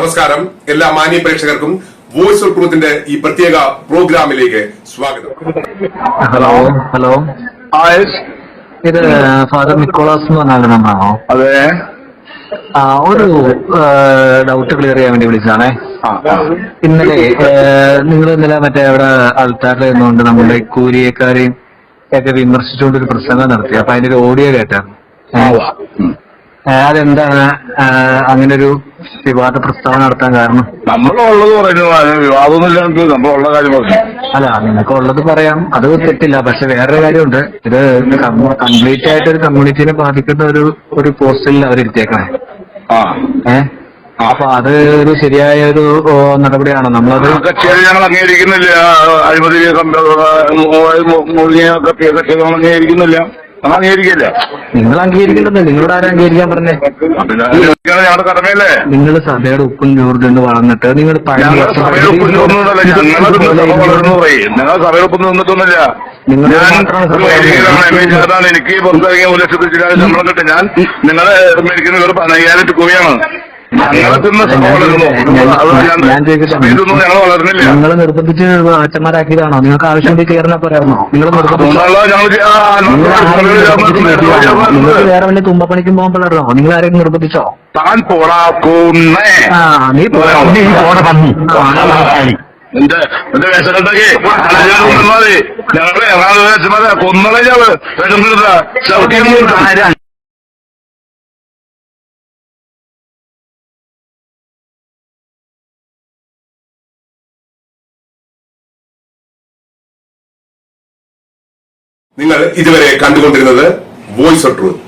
നമസ്കാരം. എല്ലാ മാന്യ പ്രേക്ഷകർക്കും വോയിസ് ഓഫ് ട്രൂത്തിന്റെ ഈ പ്രത്യേക പ്രോഗ്രാമിലേക്ക് സ്വാഗതം. Hello hello. ഇത് ഫാദർ നിക്കോളാസ് എന്ന് പറഞ്ഞാൽ ആളാണോ അതെ. ആ ഒരു ഡൗട്ട് ക്ലിയർ ചെയ്യാൻ വേണ്ടി വിളിച്ചതാണേ. ഇന്നലെ നിങ്ങൾ ഇന്നലെ മറ്റേ അവിടെ ആൾക്കാരിൽ നിന്നുകൊണ്ട് നമ്മുടെ കൂലിയക്കാരെയും ഒക്കെ വിമർശിച്ചുകൊണ്ട് ഒരു പ്രസംഗം നടത്തി. അപ്പൊ അതിന്റെ ഒരു ഓഡിയോ കേട്ടായിരുന്നു അതെന്താണ്? അങ്ങനെ ഒരു വിവാദ പ്രസ്താവന നടത്താൻ കാരണം? നമ്മളുള്ളത് പറയുന്നു വിവാദമൊന്നും ഇല്ലാത്ത നമ്മളുള്ള കാര്യം പറഞ്ഞു. അല്ല നിങ്ങൾക്ക് ഉള്ളത് പറയാം. അത് തെറ്റില്ല. പക്ഷെ വേറൊരു കാര്യമുണ്ട്. ഇത് കംപ്ലീറ്റ് ആയിട്ട് ഒരു കമ്മ്യൂണിറ്റിനെ ബാധിക്കുന്ന ഒരു ഒരു പോസ്റ്റിൽ ആ. ഏഹ് അപ്പൊ അത് ഒരു ശരിയായ ഒരു നടപടിയാണോ? നമ്മളത് കച്ചേരി ഞങ്ങൾ അംഗീകരിക്കുന്നില്ല. അഴിമതി കച്ചേരി അംഗീകരിക്കുന്നില്ല. അംഗീകരിക്കില്ല? നിങ്ങൾ അംഗീകരിക്കേണ്ടത് നിങ്ങളോട് ആരും അംഗീകരിക്കാൻ പറഞ്ഞേ? ഞങ്ങളുടെ കടമയല്ലേ? നിങ്ങൾ സഭയുടെ ഉപ്പും ചോറിട്ടുണ്ട് വളർന്നിട്ട് നിങ്ങൾ ഞങ്ങൾ സഭയിൽ ഒപ്പം നിന്നൊന്നുമില്ല ഞങ്ങളത് സഭ വളർന്നു പറയും ഞങ്ങൾ സഭയിൽ ഒപ്പം നിന്നിട്ടൊന്നുമില്ല. നിങ്ങൾ ഞാൻ മാത്രമാണ് സഭ ഒരു വൈദികനാണ് എം എ ചേർന്നാണ് എനിക്ക് പുറത്തിറങ്ങിയ ഒരു ലക്ഷത്തി ചില്ലാതെ ശമ്പളം കിട്ടും. ഞാൻ നിങ്ങളെ മേടിക്കുന്ന ഒരു പതിനയ്യായിരം രൂപയാണ് ഞങ്ങൾ വളർന്നില്ല നിങ്ങൾ നിർബന്ധിച്ച് ആച്ചന്മാരാക്കിയതാണോ നിങ്ങൾക്ക് ആവശ്യമുണ്ടെങ്കിൽ കയറുന്ന പറയാമോ നിങ്ങൾ നിങ്ങൾക്ക് വേറെ വല്ല തുമ്പപ്പണിക്കും പോകാൻ പോകുമ്പോഴാണോ നിങ്ങൾ ആരെങ്കിലും നിർബന്ധിച്ചോ താൻ പോടാക്കുന്നേ ആ നീ പോടാ നീ പോടാ പന്നി എന്റെ എന്റെ വേഷക്കെട്ടൊക്കെ മതി ഞങ്ങൾ ഞങ്ങൾ വേഷമല്ല കൊന്നളെ ഞങ്ങൾ വേഷം നിങ്ങൾ ഇതുവരെ കണ്ടുകൊണ്ടിരുന്നത് വോയിസ് ഓഫ് ട്രൂത്ത്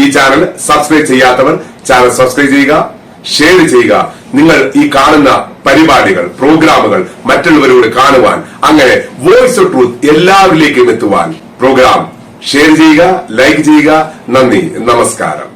ഈ ചാനൽ സബ്സ്ക്രൈബ് ചെയ്യാത്തവർ ചാനൽ സബ്സ്ക്രൈബ് ചെയ്യുക ഷെയർ ചെയ്യുക. നിങ്ങൾ ഈ കാണുന്ന പരിപാടികൾ പ്രോഗ്രാമുകൾ മറ്റുള്ളവരോട് കാണുവാൻ അങ്ങനെ വോയിസ് ഓഫ് ട്രൂത്ത് എല്ലാവരിലേക്കും എത്തുവാൻ പ്രോഗ്രാം ഷെയർ ചെയ്യുക ലൈക്ക് ചെയ്യുക. നന്ദി നമസ്കാരം.